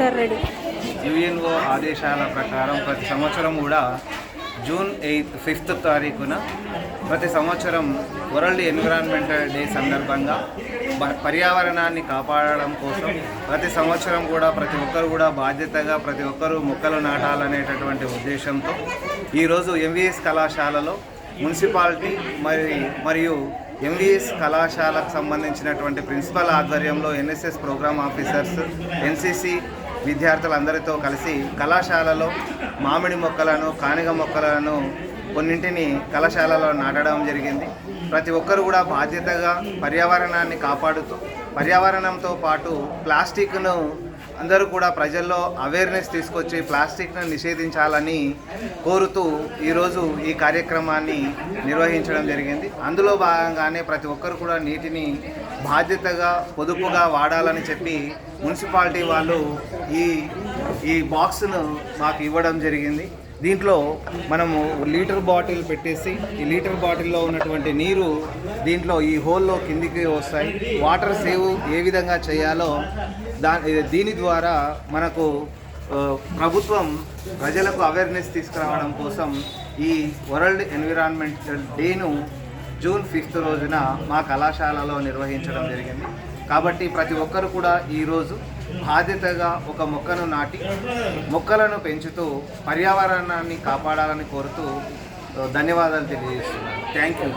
Sir ready. UNO ఆదేశాల ప్రకారం ప్రతి సంవత్సరం కూడా జూన్ ఎయిత్ ఫిఫ్త్ తారీఖున ప్రతి సంవత్సరం వరల్డ్ ఎన్విరాన్మెంటల్ డే సందర్భంగా పర్యావరణాన్ని కాపాడడం కోసం ప్రతి సంవత్సరం కూడా ప్రతి ఒక్కరు కూడా బాధ్యతగా ప్రతి ఒక్కరూ మొక్కలు నాటాలనేటటువంటి ఉద్దేశంతో ఈరోజు ఎంవిఎస్ కళాశాలలో మున్సిపాలిటీ మరి మరియు ఎంవిఎస్ కళాశాలకు సంబంధించినటువంటి ప్రిన్సిపల్ ఆధ్వర్యంలో ఎన్ఎస్ఎస్ ప్రోగ్రామ్ ఆఫీసర్స్ ఎన్సిసి విద్యార్థులందరితో కలిసి కళాశాలలో మామిడి మొక్కలను కానిగ మొక్కలను కొన్నింటిని కళాశాలలో నాటడం జరిగింది. ప్రతి ఒక్కరు కూడా బాధ్యతగా పర్యావరణాన్ని కాపాడుతూ పర్యావరణంతో పాటు ప్లాస్టిక్ను అందరూ కూడా ప్రజల్లో అవేర్నెస్ తీసుకొచ్చి ప్లాస్టిక్ను నిషేధించాలని కోరుతూ ఈరోజు ఈ కార్యక్రమాన్ని నిర్వహించడం జరిగింది. అందులో భాగంగానే ప్రతి ఒక్కరు కూడా నీటిని బాధ్యతగా పొదుపుగా వాడాలని చెప్పి మున్సిపాలిటీ వాళ్ళు ఈ ఈ బాక్స్ను మాకు ఇవ్వడం జరిగింది. దీంట్లో మనము లీటర్ బాటిల్ పెట్టేసి ఈ లీటర్ బాటిల్లో ఉన్నటువంటి నీరు దీంట్లో ఈ హోల్లో కిందికి వస్తాయి. వాటర్ సేవ్ ఏ విధంగా చేయాలో దా దీని ద్వారా మనకు ప్రభుత్వం ప్రజలకు అవేర్నెస్ తీసుకురావడం కోసం ఈ వరల్డ్ ఎన్విరాన్మెంటల్ డేను జూన్ ఫిఫ్త్ రోజున మా కళాశాలలో నిర్వహించడం జరిగింది. కాబట్టి ప్రతి ఒక్కరు కూడా ఈరోజు బాధ్యతగా ఒక మొక్కను నాటి మొక్కలను పెంచుతూ పర్యావరణాన్ని కాపాడాలని కోరుతూ ధన్యవాదాలు తెలియజేస్తున్నాను. Thank you